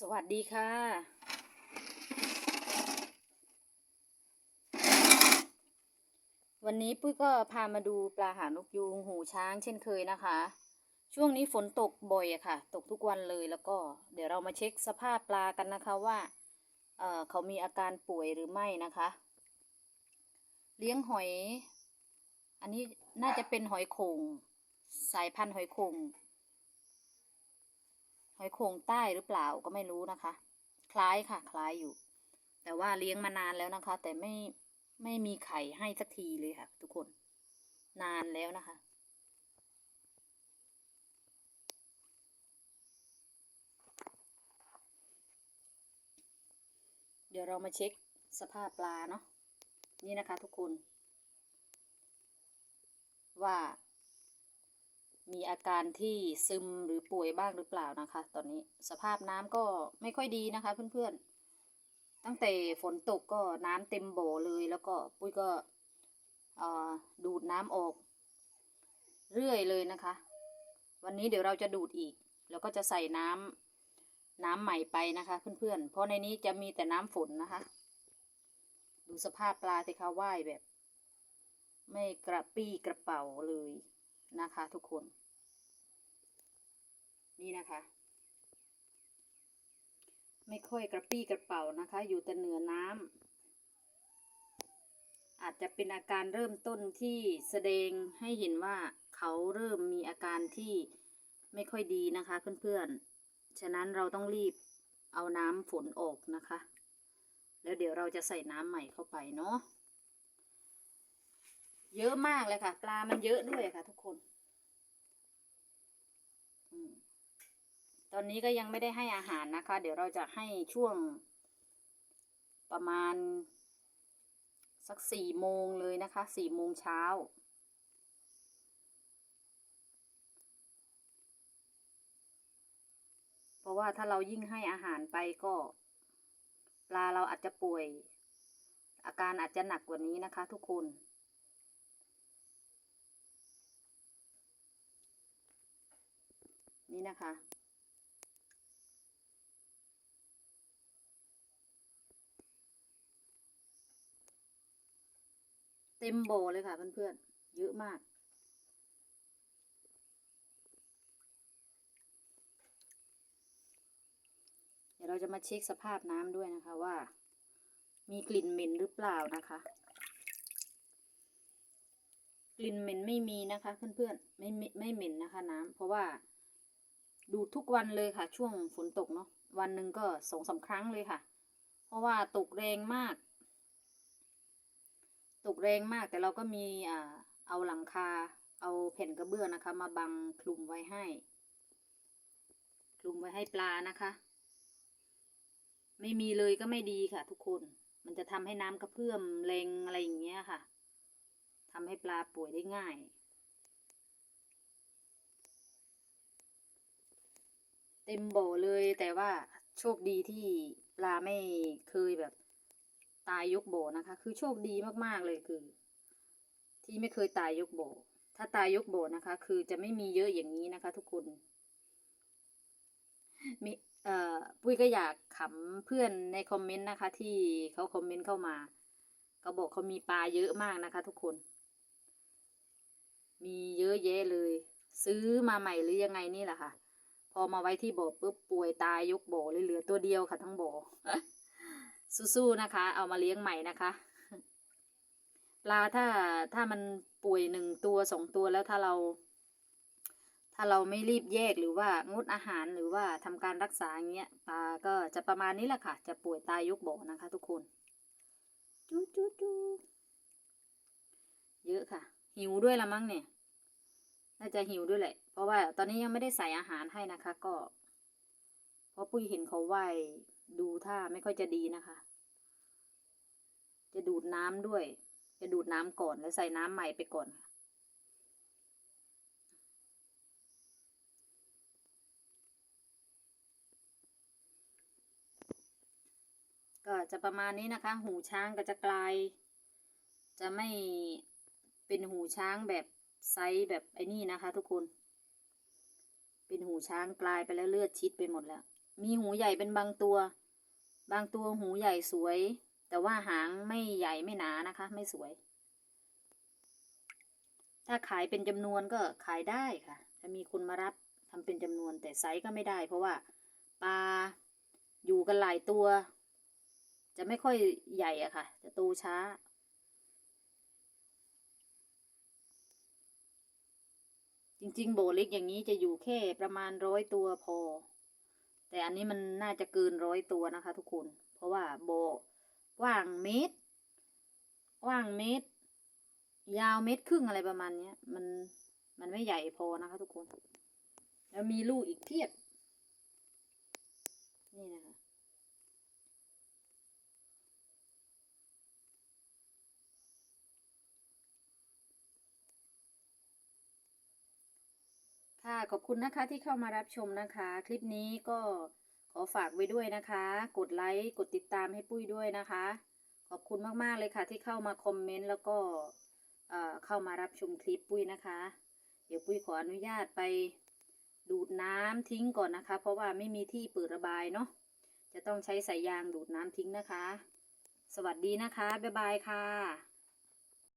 สวัสดีค่ะ วันนี้ปุ้ยก็พามาดูปลาหางนกยูงหูช้างเช่นเคยนะคะ ช่วงนี้ฝนตกบ่อยอะค่ะ ตกทุกวันเลยแล้วก็เดี๋ยวเรามาเช็คสภาพปลากันนะคะว่าเออเขามีอาการป่วยหรือไม่นะคะ เลี้ยงหอย อันนี้น่าจะเป็นหอยโขงสายพันธุ์หอยโขง หอยโขงใต้หรือเปล่าก็ไม่รู้นะคะ คล้ายค่ะ คล้ายอยู่ แต่ว่าเลี้ยงมานานแล้วนะคะ แต่ไม่ไม่มีไข่ให้สักทีเลยค่ะ ทุกคน นานแล้วนะคะ เดี๋ยวเรามาเช็คสภาพปลาเนาะนี่นะคะ ทุกคน ว่า มีอาการที่ซึมหรือป่วยบ้างหรือเปล่านะคะ ตอนนี้สภาพน้ำก็ไม่ค่อยดีนะคะ เพื่อนๆ ตั้งแต่ฝนตกก็น้ำเต็มโบเลย แล้วก็ปุ้ยก็ดูดน้ำออก เรื่อยเลยนะคะ วันนี้เดี๋ยวเราจะดูดอีก แล้วก็จะใส่น้ำน้ำใหม่ไปนะคะ เพื่อนๆ เพราะในนี้จะมีแต่น้ำฝนนะคะ ดูสภาพปลาสิคะว่ายแบบ ไม่กระปี้กระเป๋าเลย นะคะ ทุกคน นี่นะคะ ไม่ค่อยกระปี้กระเป๋านะคะ อยู่แต่เหนือน้ำอาจจะเป็นอาการเริ่มต้นที่แสดงให้เห็นว่าเขาเริ่มมีอาการที่ไม่ค่อยดีนะคะเพื่อนๆ ฉะนั้นเราต้องรีบเอาน้ำฝนออกนะคะ แล้วเดี๋ยวเราจะใส่น้ำใหม่เข้าไปเนาะ เยอะมากเลยค่ะ ปลามันเยอะด้วยค่ะ ทุกคนตอนนี้ก็ยังไม่ได้ให้อาหารนะคะ เดี๋ยวเราจะให้ช่วงประมาณ สักสี่โมงเลยนะคะสี่โมงเช้าเพราะว่าถ้าเรายิ่งให้อาหารไปก็ ปลาเราอาจจะป่วย อาการอาจจะหนักกว่านี้นะคะ ทุกคน นี่นะคะ เต็มโบเลยค่ะเพื่อนๆ เยอะมาก เดี๋ยวเราจะมาเช็คสภาพน้ำด้วยนะคะว่า มีกลิ่นเหม็นหรือเปล่านะคะกลิ่นเหม็นไม่มีนะคะเพื่อนๆไม่ไม่ไม่เหม็นนะคะน้ำเพราะว่า ดูทุกวันเลยค่ะ ช่วงฝนตกเนาะวันหนึ่งก็สองสาครั้งเลยค่ะ เพราะว่าตกแรงมาก ตกแรงมากแต่เราก็มีอ่าเอาหลังคา เอาแผ่นกระเบื้องนะคะ มาบังคลุมไว้ให้ คลุมไว้ให้ปลานะคะ ไม่มีเลยก็ไม่ดีค่ะ ทุกคนมันจะทำให้น้ำกระเพื่อมแรงอะไรอย่างเงี้ยค่ะทำให้ปลาป่วยได้ง่าย เต็มโบเลยแต่ว่าโชคดีที่ปลาไม่เคยแบบตายยกโบนะคะ คือโชคดีมากๆเลยคือ ที่ไม่เคยตายยกโบถ้าตายยกโบนะคะ คือจะไม่มีเยอะอย่างนี้นะคะ ทุกคนมีเอ่อปุ้ยก็อยากขำเพื่อนในคอมเมนต์นะคะ ที่เขาคอมเมนต์เข้ามาเขาบอกเขามีปลาเยอะมากนะคะ ทุกคน มีเยอะแยะเลย ซื้อมาใหม่หรือยังไงนี่แหละค่ะ พอมาไว้ที่บ่อปุ๊บป่วยตายยกบ่อเลยเหลือตัวเดียวค่ะทั้งบ่อสู้ๆนะคะ เอามาเลี้ยงใหม่นะคะปลาถ้าถ้ามันป่วยหนึ่งตัวสองตัวแล้วถ้าเรา ถ้าเราไม่รีบแยกหรือว่างดอาหารหรือว่าทำการรักษาอย่างเงี้ยปลาก็จะประมาณนี้แหละค่ะ จะป่วยตายยกบ่อนะคะ ทุกคนจูจูจูเยอะค่ะ หิวด้วยละมั้งเนี่ย น่าจะหิวด้วยแหละ เพราะว่าตอนนี้ยังไม่ได้ใส่อาหารให้นะคะ ก็ เพราะปุ้ยเห็นเขาว่ายดูท่าไม่ค่อยจะดีนะคะ จะดูดน้ำด้วย จะดูดน้ำก่อนแล้วใส่น้ำใหม่ไปก่อนก็จะประมาณนี้นะคะ หูช้างก็จะกลาย จะไม่เป็นหูช้างแบบ ไซส์แบบไอ้นี่นะคะ ทุกคน เป็นหูช้างกลายไปแล้วเลือดชิดไปหมดแล้ว มีหูใหญ่เป็นบางตัว บางตัวหูใหญ่สวย แต่ว่าหางไม่ใหญ่ไม่หนานะคะ ไม่สวย ถ้าขายเป็นจำนวนก็ขายได้ค่ะ ถ้ามีคนมารับทำเป็นจำนวนแต่ไซส์ก็ไม่ได้ เพราะว่าปลาอยู่กันหลายตัว จะไม่ค่อยใหญ่อะค่ะ จะโตช้า จริง ๆ โบเล็กอย่างนี้จะอยู่แค่ประมาณร้อยตัวพอ แต่อันนี้มันน่าจะเกินร้อยตัวนะคะ ทุกคน เพราะว่าโบกว้างเมตรกว้างเมตร ยาวเมตรครึ่งอะไรประมาณเนี้ย มันมันไม่ใหญ่พอนะคะ ทุกคน แล้วมีลูกอีกเพียบนี่นะคะ ค่ะขอบคุณนะคะที่เข้ามารับชมนะคะ คลิปนี้ก็ขอฝากไว้ด้วยนะคะ กดไลค์กดติดตามให้ปุ้ยด้วยนะคะ ขอบคุณมากๆเลยค่ะ ที่เข้ามาคอมเมนต์แล้วก็เอ่อเข้ามารับชมคลิปปุ้ยนะคะ เดี๋ยวปุ้ยขออนุญาตไปดูดน้ำทิ้งก่อนนะคะ เพราะว่าไม่มีที่เปิดระบายเนาะจะต้องใช้สายยางดูดน้ำทิ้งนะคะ สวัสดีนะคะบ๊ายบายค่ะ